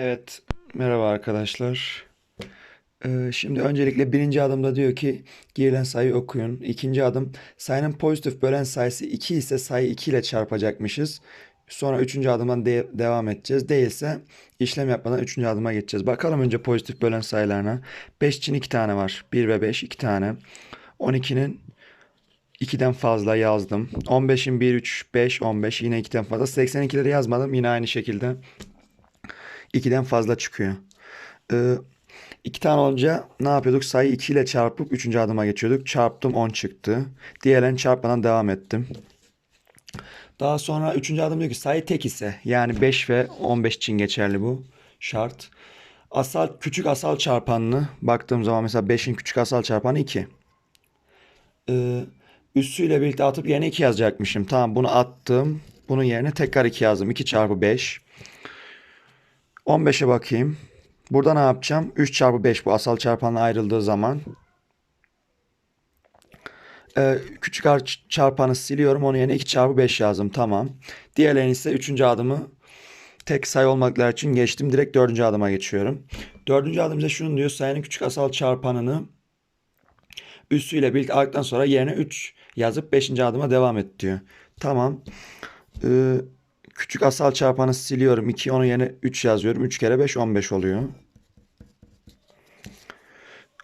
Evet, merhaba arkadaşlar. Ee, şimdi öncelikle birinci adımda diyor ki girilen sayıyı okuyun. İkinci adım sayının pozitif bölen sayısı 2 ise sayı 2 ile çarpacakmışız. Sonra üçüncü adımdan de- devam edeceğiz. Değilse işlem yapmadan üçüncü adıma geçeceğiz. Bakalım önce pozitif bölen sayılarına. 5 için 2 tane var. 1 ve 5 2 tane. 12'nin 2'den fazla yazdım. 15'in 1, 3, 5, 15 yine 2'den fazla. 82'leri yazmadım. Yine aynı şekilde 2'den fazla çıkıyor. Ee, iki tane olunca ne yapıyorduk? Sayı 2 ile çarpıp 3. adıma geçiyorduk. Çarptım 10 çıktı. Diğerlerini çarpmadan devam ettim. Daha sonra 3. adım diyor ki sayı tek ise yani 5 ve 15 için geçerli bu şart. Asal küçük asal çarpanını baktığım zaman mesela 5'in küçük asal çarpanı 2. Ee, üssüyle birlikte atıp yerine 2 yazacakmışım. Tamam bunu attım. Bunun yerine tekrar 2 yazdım. 2 çarpı 5. 15'e bakayım. Burada ne yapacağım? 3 çarpı 5 bu asal çarpanla ayrıldığı zaman. Ee, küçük ar- çarpanı siliyorum. Onun yerine 2 çarpı 5 yazdım. Tamam. Diğerlerini ise 3. adımı tek sayı olmaklar için geçtim. Direkt 4. adıma geçiyorum. 4. adım bize şunu diyor. Sayının küçük asal çarpanını üssüyle birlikte aldıktan sonra yerine 3 yazıp 5. adıma devam et diyor. Tamam. Ee, küçük asal çarpanı siliyorum. 2 onun yerine 3 yazıyorum. 3 kere 5 15 oluyor.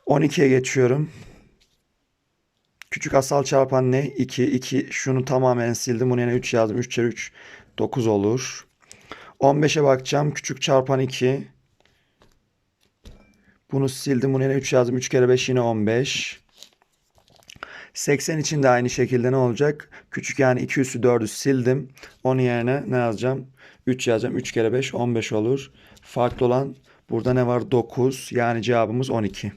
12'ye geçiyorum. Küçük asal çarpan ne? 2. 2 şunu tamamen sildim. Bunun yerine 3 yazdım. 3 kere 3 9 olur. 15'e bakacağım. Küçük çarpan 2. Bunu sildim. Bunun yerine 3 yazdım. 3 kere 5 yine 15. 80 için de aynı şekilde ne olacak? Küçük yani 2 üssü 4'ü sildim. Onun yerine ne yazacağım? 3 yazacağım. 3 kere 5 15 olur. Farklı olan burada ne var? 9. Yani cevabımız 12.